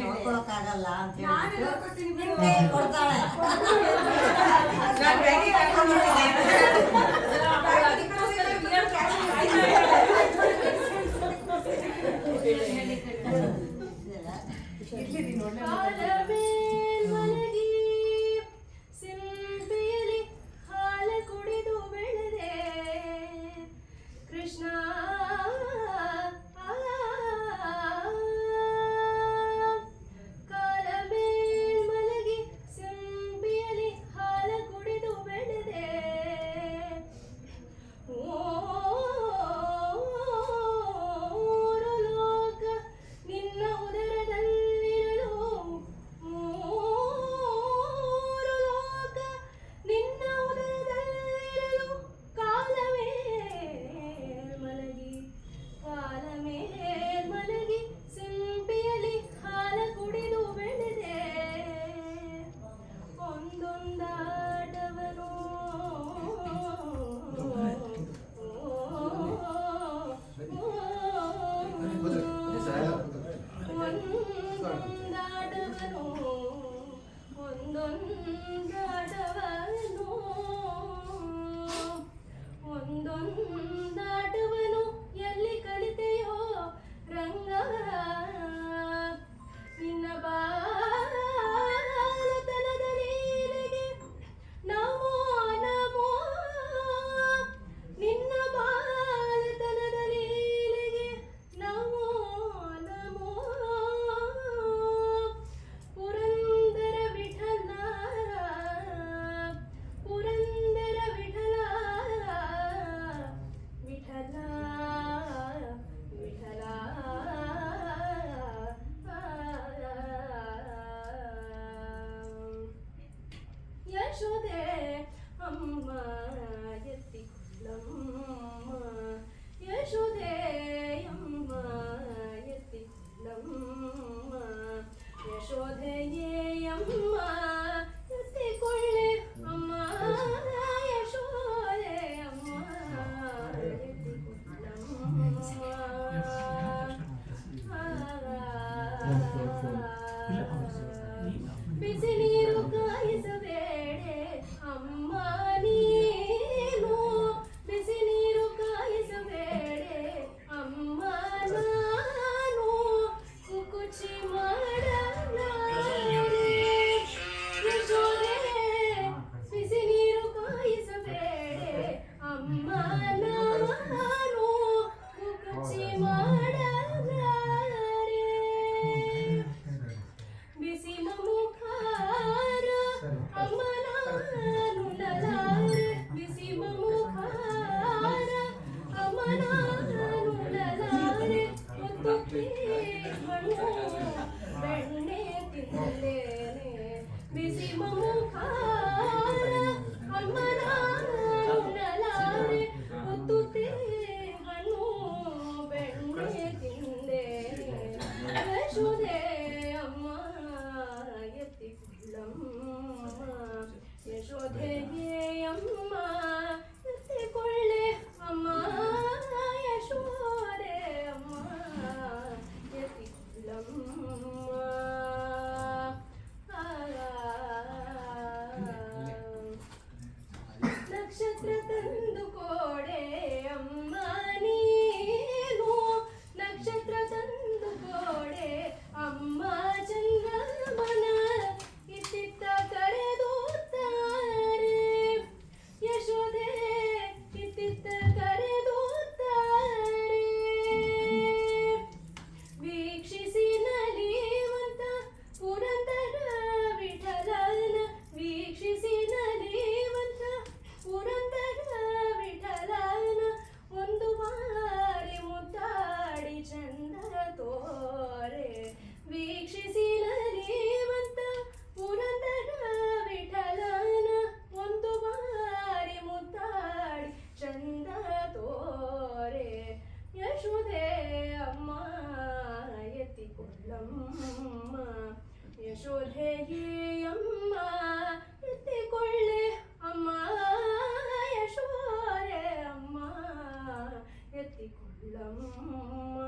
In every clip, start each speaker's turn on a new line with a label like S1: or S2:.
S1: ನೋಡ್ಕೊಳಕ್ಕಾಗಲ್ಲ ಅಂತ ಹೇಳಿ ಕೊಡ್ತಾಳೆ.
S2: ಇಡ್ಲಿ ನೋಡಿ ಬಿಸಿನೀರು ಕಾಯಿಸಬೇಡ ಅಮ್ಮ ಮಮುಖಾರ ಅಮನ Okay. ಅಮ್ಮ ಯಶೋಧೆಗೆ ಅಮ್ಮ ಎತ್ತಿಕೊಳ್ಳೆ ಅಮ್ಮ ಯಶೋರೆ ಅಮ್ಮ ಎತ್ತಿಕೊಳ್ಳಮ್ಮ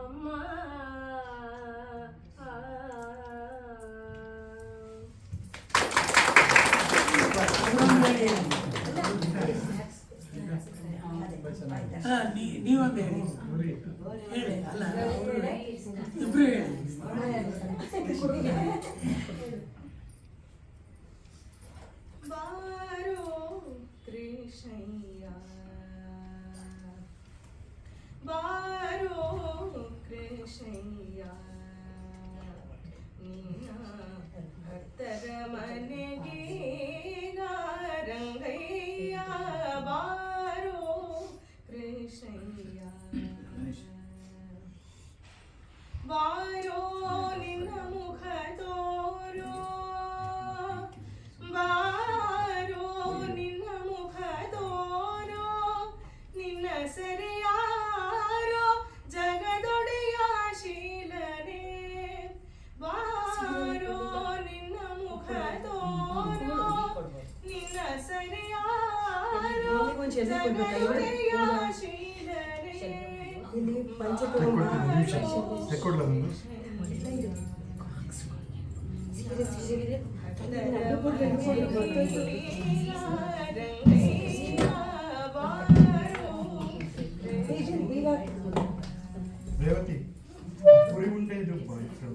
S2: ಅಮ್ಮ
S3: ನೀವೊಂದು ಹೇಳಿ
S4: Hey, Alan. Hey, Alan. Hey, Alan. ദേവത്തി ഒഴിവുണ്ടേത് പാലിക്കണം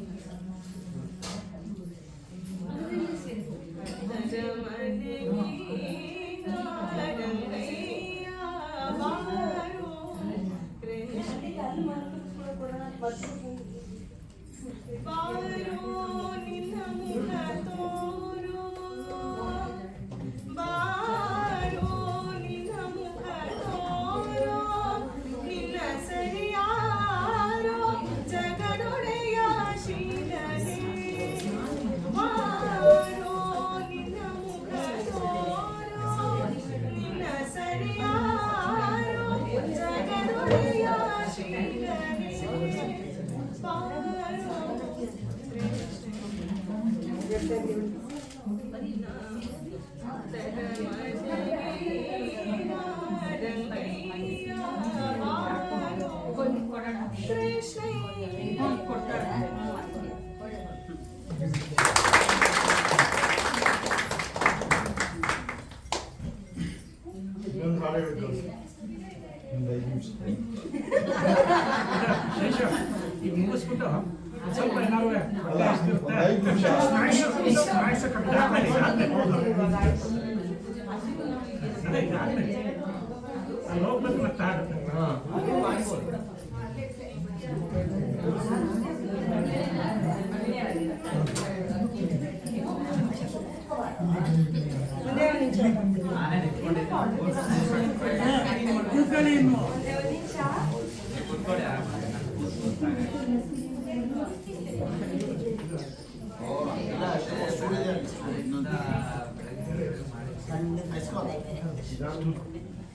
S4: ಹೋಗ್ಬೇಕು ಮತ್ತೆ ಆಗುತ್ತೆ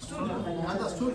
S5: ஸ்டூல் அந்த ஸ்டூல்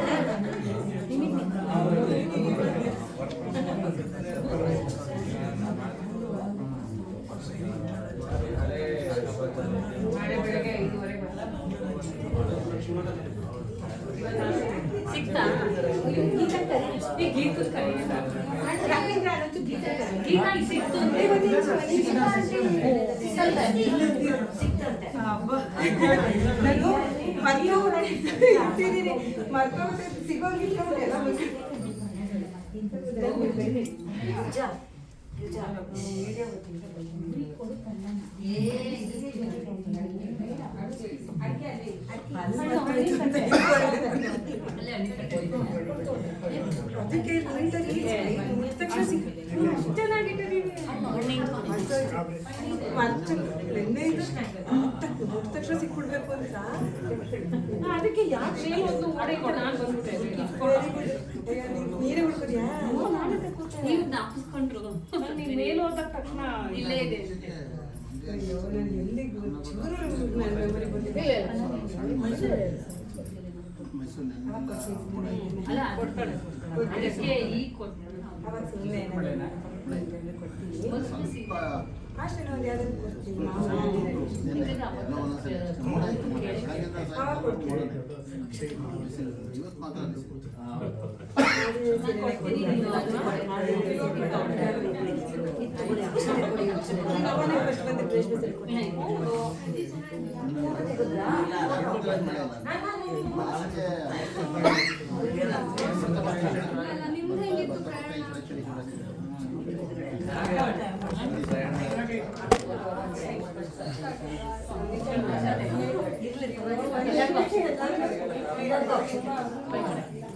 S5: ಸಿಕ್ತಾ ಈ ಗೀತು ಕರೀತಾ ಗೀತಾ ಇಲ್ಲಿ ಸಿಕ್ತು
S6: ತಕ್ಷಣ ಸಿಕ್ಬಿಡ್ಬೇಕು ಅಂತ
S5: ಅದಕ್ಕೆ ಯಾಕೆ ಮೇಲೆ ಒಂದು ಓಡೆ ನಾನು ಬಂದ್ಬಿಟ್ಟೆ
S6: ನೀರೇ ಹುಡ್ಕೋದ್ಯಾ
S5: ನೀವು ಜ್ಞಾಪಿಸ್ಕೊಂಡ್ರು ನೀವು ಮೇಲೆ ಹೋದ ತಕ್ಷಣ ಇಲ್ಲೇ ಇದೆ.
S6: ಅಯ್ಯೋ ನಾನು ಎಲ್ಲಿ ಇರ್ಲಿ